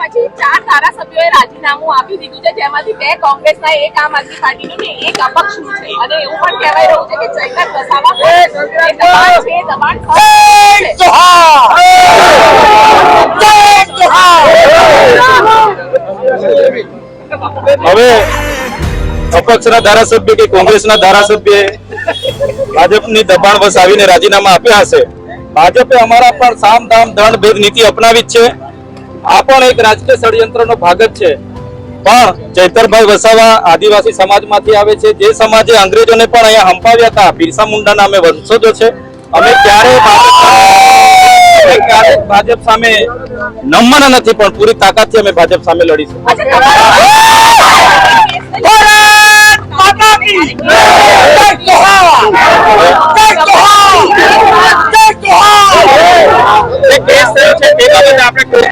પછી ચાર ધારાસભ્યોએ રાજીનામું આપી દીધું છે. જેમાંથી બે કોંગ્રેસના એક આમ આદમી પાર્ટીનું ને એક અપક્ષનું છે. અને એવું પણ કહેવાય રહ્યું છે કે ચૈતર વસાવા દબાણ છે દબાણ હવે અપક્ષના ધારાસભ્ય કે કોંગ્રેસના ધારાસભ્ય ભાજપની દબાણ વસાવીને રાજીનામા આપ્યા હશે. ભાજપે અમારા પર સામ દામ દંડ ભેદ નીતિ અપનાવી જ છે. આ પણ એક રાજકીય ષડયંત્રનો ભાગ જ છે. પણ ચૈતરભાઈ વસાવા આદિવાસી સમાજમાંથી આવે છે. જે સમાજે અંગ્રેજોને પણ અહીંયા હંપાવ્યા હતા બિરસા મુંડાના અમે વંશજો છે. અમે ક્યારે ભાજપ સામે નમવાના નથી પણ પૂરી તાકાતથી અમે ભાજપ સામે લડીશું. અચ્છા,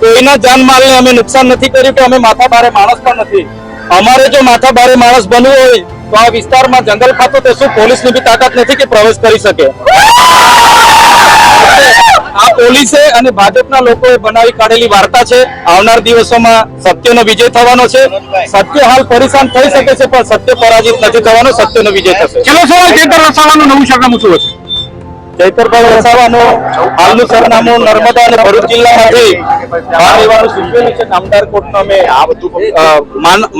કોઈના જાન માલ ને અમે નુકસાન નથી કર્યું કે અમે માથા ભારે માણસ પણ નથી. અમારે જો માથા ભારે માણસ બનવું હોય, તો આ વિસ્તારમાં જંગલ ખાતું તો શું પોલીસની બી તાકાત નથી કે પ્રવેશ કરી શકે? આ પોલીસે અને ભાજપના લોકોએ બનાવી કાઢેલી વાર્તા છે. આવનાર દિવસોમાં સત્યનો વિજય થવાનો છે. સત્ય હાલ પરેશાન થઈ શકે છે, પણ સત્ય પરાજિત નથી થવાનો. સત્યનો વિજય થશે. છેલ્લો સવાલ ચેતર વસાવાનું નવું સરનામું શું હશે? ચૈતરભાઈ વસાવાનું હાલનું સરનામું નર્મદા અને ભરૂચ જિલ્લામાંથી ભાગ લેવાનું સૂચવેલું છે. નામદાર કોર્ટનો અમે આ બધું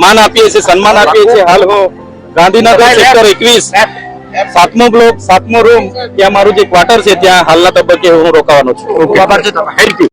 માન આપીએ છીએ સન્માન આપીએ છીએ. હાલ હો ગાંધીનગર સેક્ટર એકવીસ સાતમો બ્લોક સાતમો રૂમ ત્યાં મારું જે ક્વાર્ટર છે ત્યાં હાલના તબક્કે હું રોકાવાનો છું. આભાર છે થેન્ક યુ